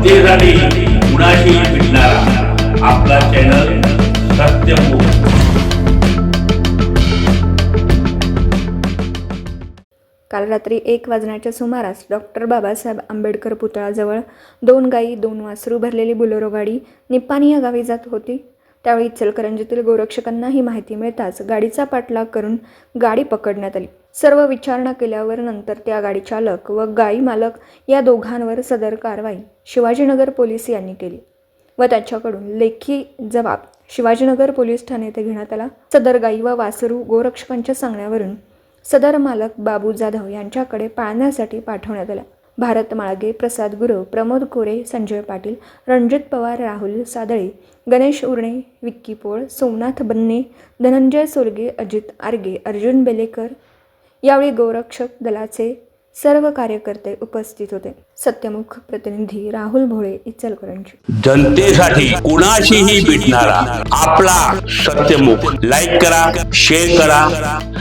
जनतेसाठी कुणाशी भेटणारा आपला चॅनल सत्यमुख काल रात्री एक वाजण्याच्या सुमारास डॉक्टर बाबासाहेब आंबेडकर पुतळाजवळ दोन गायी दोन वासरू भरलेली बुलोरो गाडी निप्पानी या गावी जात होती. त्यावेळी इचलकरंजीतील गोरक्षकांना ही माहिती मिळताच गाडीचा पाठलाग करून गाडी पकडण्यात आली. सर्व विचारणा केल्यावर नंतर त्या गाडी चालक व गाई मालक या दोघांवर सदर कारवाई शिवाजीनगर पोलीस यांनी केली व त्याच्याकडून लेखी जबाब शिवाजीनगर पोलीस ठाणे येथे घेण्यात आला. सदर गाई व वासरू गोरक्षकांच्या सांगण्यावरून सदर मालक बाबू जाधव यांच्याकडे पाळण्यासाठी पाठवण्यात आला भारत माळगे प्रसाद गुरव प्रमोद कोरे संजय पाटील रणजित पवार राहुल सादळे गणेश उर्णे विक्की पोळ सोमनाथ बन्ने धनंजय सोलगे अजित आर्गे अर्जुन बेलेकर यावेळी गोरक्षक दलाचे सर्व कार्यकर्ते उपस्थित होते. सत्यमुख प्रतिनिधी राहुल भोळे इचलकरंजी. जनतेसाठी कुणाशीही भेटणारा आपला सत्यमुख. लाईक करा शेअर करा